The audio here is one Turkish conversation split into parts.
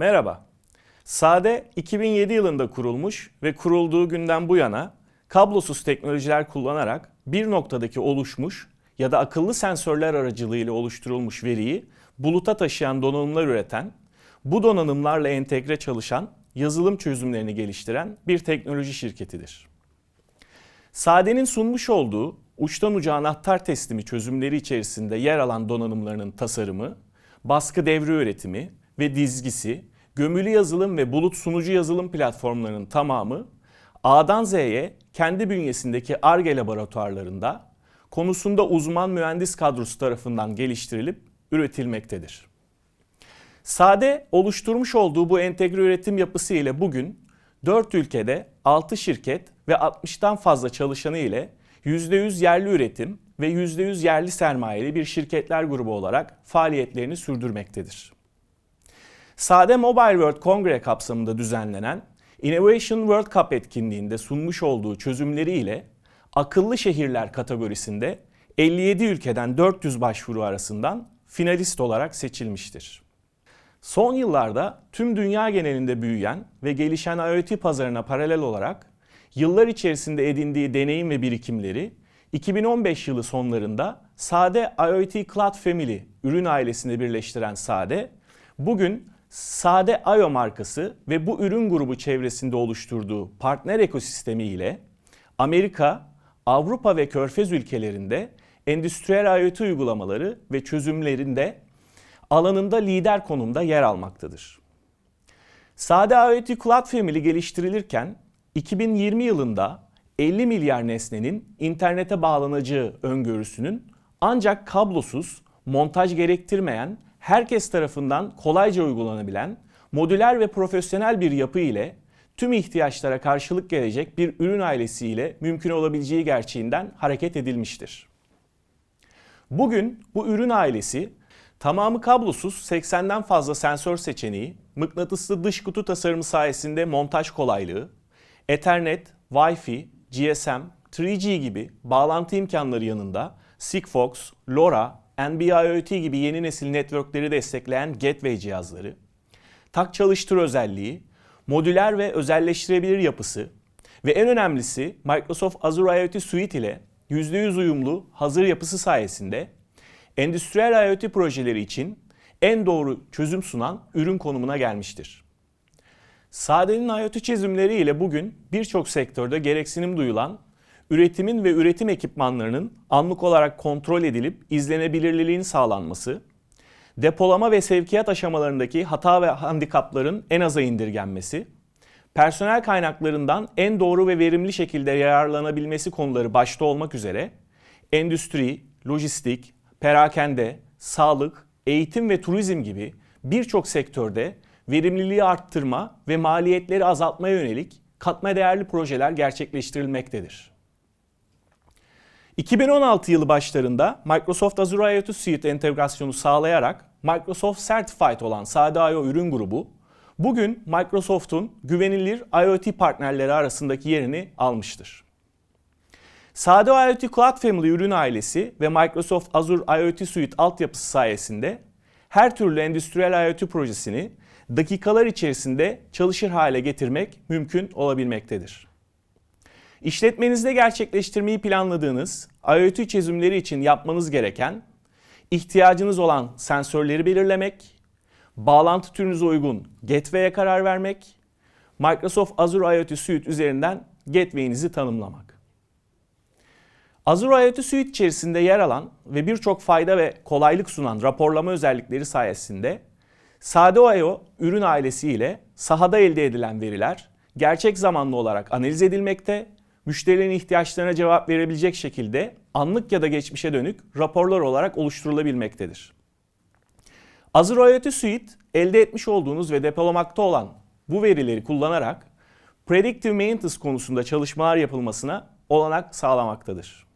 Merhaba. Sade 2007 yılında kurulmuş ve kurulduğu günden bu yana kablosuz teknolojiler kullanarak bir noktadaki oluşmuş ya da akıllı sensörler aracılığıyla oluşturulmuş veriyi buluta taşıyan donanımlar üreten, bu donanımlarla entegre çalışan yazılım çözümlerini geliştiren bir teknoloji şirketidir. Sade'nin sunmuş olduğu uçtan uca anahtar teslimi çözümleri içerisinde yer alan donanımlarının tasarımı, baskı devre üretimi ve dizgisi, gömülü yazılım ve bulut sunucu yazılım platformlarının tamamı A'dan Z'ye kendi bünyesindeki ARGE laboratuvarlarında konusunda uzman mühendis kadrosu tarafından geliştirilip üretilmektedir. Sade oluşturmuş olduğu bu entegre üretim yapısı ile bugün 4 ülkede 6 şirket ve 60'tan fazla çalışanı ile %100 yerli üretim ve %100 yerli sermayeli bir şirketler grubu olarak faaliyetlerini sürdürmektedir. Sade Mobile World Kongre kapsamında düzenlenen Innovation World Cup etkinliğinde sunmuş olduğu çözümleri ile akıllı şehirler kategorisinde 57 ülkeden 400 başvuru arasından finalist olarak seçilmiştir. Son yıllarda tüm dünya genelinde büyüyen ve gelişen IoT pazarına paralel olarak yıllar içerisinde edindiği deneyim ve birikimleri 2015 yılı sonlarında Sade IoT Cloud Family ürün ailesinde birleştiren Sade, bugün Sade IO markası ve bu ürün grubu çevresinde oluşturduğu partner ekosistemi ile Amerika, Avrupa ve Körfez ülkelerinde endüstriyel IoT uygulamaları ve çözümlerinde alanında lider konumda yer almaktadır. Sade IoT Cloud Family geliştirilirken 2020 yılında 50 milyar nesnenin internete bağlanacağı öngörüsünün ancak kablosuz, montaj gerektirmeyen, herkes tarafından kolayca uygulanabilen, modüler ve profesyonel bir yapı ile tüm ihtiyaçlara karşılık gelecek bir ürün ailesi ile mümkün olabileceği gerçeğinden hareket edilmiştir. Bugün bu ürün ailesi tamamı kablosuz 80'den fazla sensör seçeneği, mıknatıslı dış kutu tasarımı sayesinde montaj kolaylığı, Ethernet, Wi-Fi, GSM, 3G gibi bağlantı imkanları yanında Sigfox, LoRa, NB-IoT gibi yeni nesil networkleri destekleyen gateway cihazları, tak çalıştır özelliği, modüler ve özelleştirebilir yapısı ve en önemlisi Microsoft Azure IoT Suite ile %100 uyumlu hazır yapısı sayesinde endüstriyel IoT projeleri için en doğru çözüm sunan ürün konumuna gelmiştir. Sade'nin IoT çözümleri ile bugün birçok sektörde gereksinim duyulan üretimin ve üretim ekipmanlarının anlık olarak kontrol edilip izlenebilirliğinin sağlanması, depolama ve sevkiyat aşamalarındaki hata ve handikapların en aza indirgenmesi, personel kaynaklarından en doğru ve verimli şekilde yararlanabilmesi konuları başta olmak üzere endüstri, lojistik, perakende, sağlık, eğitim ve turizm gibi birçok sektörde verimliliği arttırma ve maliyetleri azaltmaya yönelik katma değerli projeler gerçekleştirilmektedir. 2016 yılı başlarında Microsoft Azure IoT Suite entegrasyonu sağlayarak Microsoft Certified olan Sade.io ürün grubu bugün Microsoft'un güvenilir IoT partnerleri arasındaki yerini almıştır. Sade IoT Cloud Family ürün ailesi ve Microsoft Azure IoT Suite altyapısı sayesinde her türlü endüstriyel IoT projesini dakikalar içerisinde çalışır hale getirmek mümkün olabilmektedir. İşletmenizde gerçekleştirmeyi planladığınız IoT çözümleri için yapmanız gereken ihtiyacınız olan sensörleri belirlemek, bağlantı türünüze uygun gateway'e karar vermek, Microsoft Azure IoT Suite üzerinden gateway'inizi tanımlamak. Azure IoT Suite içerisinde yer alan ve birçok fayda ve kolaylık sunan raporlama özellikleri sayesinde Sade.io ürün ailesi ile sahada elde edilen veriler gerçek zamanlı olarak analiz edilmekte, müşterilerin ihtiyaçlarına cevap verebilecek şekilde anlık ya da geçmişe dönük raporlar olarak oluşturulabilmektedir. Azure IoT Suite elde etmiş olduğunuz ve depolamakta olan bu verileri kullanarak predictive maintenance konusunda çalışmalar yapılmasına olanak sağlamaktadır.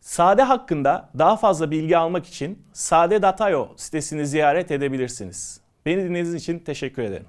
Sade hakkında daha fazla bilgi almak için sade.io sitesini ziyaret edebilirsiniz. Beni dinlediğiniz için teşekkür ederim.